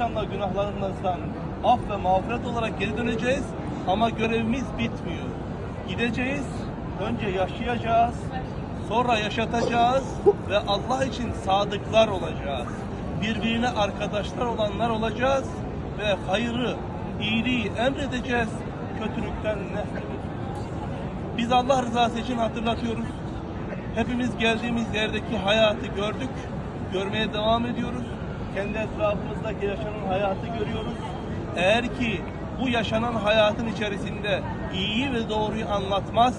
İnşallah günahlarımızdan af ve mağfiret olarak geri döneceğiz. Ama görevimiz bitmiyor. Gideceğiz, önce yaşayacağız, sonra yaşatacağız ve Allah için sadıklar olacağız. Birbirine arkadaşlar olanlar olacağız ve hayrı, iyiliği emredeceğiz, kötülükten nefredeceğiz. Biz Allah rızası için hatırlatıyoruz. Hepimiz geldiğimiz yerdeki hayatı gördük, görmeye devam ediyoruz. Kendi etrafımızdaki yaşanan hayatı görüyoruz. Eğer ki bu yaşanan hayatın içerisinde iyi ve doğruyu anlatmaz,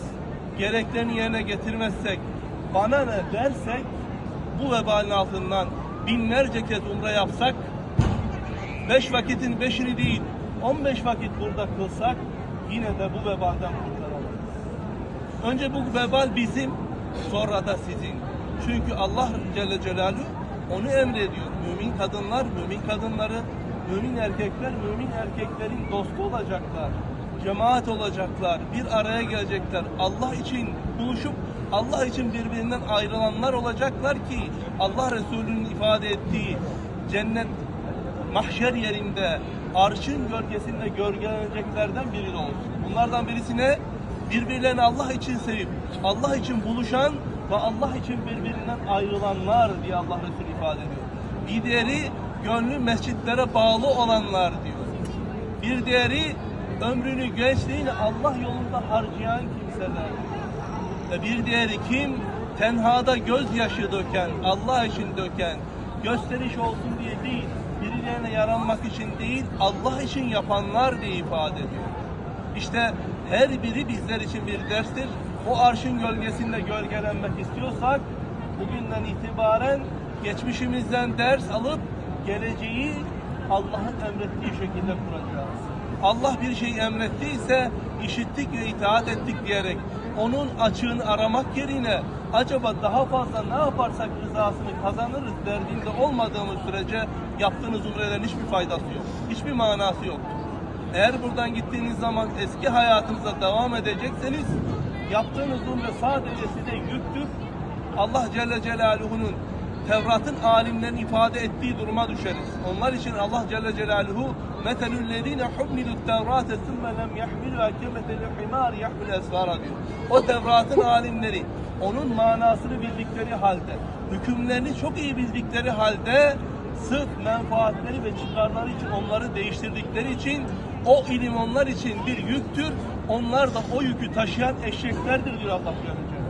gereklerini yerine getirmezsek, bana ne dersek, bu vebalin altından binlerce kez umre yapsak, beş vakitin beşini değil, 15 vakit burada kılsak, yine de bu vebalden kurtulamayız. Önce bu vebal bizim, sonra da sizin. Çünkü Allah Celle Celaluhu onu emrediyor. Mümin kadınlar, mümin kadınları, mümin erkekler, mümin erkeklerin dostu olacaklar. Cemaat olacaklar, bir araya gelecekler. Allah için buluşup Allah için birbirinden ayrılanlar olacaklar ki Allah Resulü'nün ifade ettiği cennet mahşer yerinde arşın gölgesinde gölgeleneceklerden biri olsun. Bunlardan birisi ne? Birbirlerini Allah için sevip Allah için buluşan ve Allah için birbirinden ayrılanlar diye Allah Resulü ifade ediyor. Bir diğeri gönlü mescitlere bağlı olanlar diyor. Bir diğeri ömrünü gençliğini Allah yolunda harcayan kimseler. Ve bir diğeri kim? Tenhada gözyaşı döken, Allah için döken, gösteriş olsun diye değil, birilerine yaranmak için değil, Allah için yapanlar diye ifade ediyor. İşte her biri bizler için bir derstir. O arşın gölgesinde gölgelenmek istiyorsak, bugünden itibaren geçmişimizden ders alıp geleceği Allah'ın emrettiği şekilde kuracağız. Allah bir şey emrettiyse işittik ve itaat ettik diyerek onun açığını aramak yerine acaba daha fazla ne yaparsak rızasını kazanırız derdinde olmadığımız sürece yaptığınız umrelerin hiçbir faydası yok. Hiçbir manası yok. Eğer buradan gittiğiniz zaman eski hayatınıza devam edecekseniz yaptığınız umre sadece size yüktür. Allah Celle Celaluhu'nun Tevrat'ın alimlerin ifade ettiği duruma düşeriz. Onlar için Allah Celle Celaluhu metelüllezine hummilut tevrate sümme lem yahmiluha kemeteli himar yahmil esfara diyor. O Tevrat'ın alimleri onun manasını bildikleri halde, hükümlerini çok iyi bildikleri halde sırf menfaatleri ve çıkarları için onları değiştirdikleri için o ilim onlar için bir yüktür. Onlar da o yükü taşıyan eşeklerdir diyor Allah Celle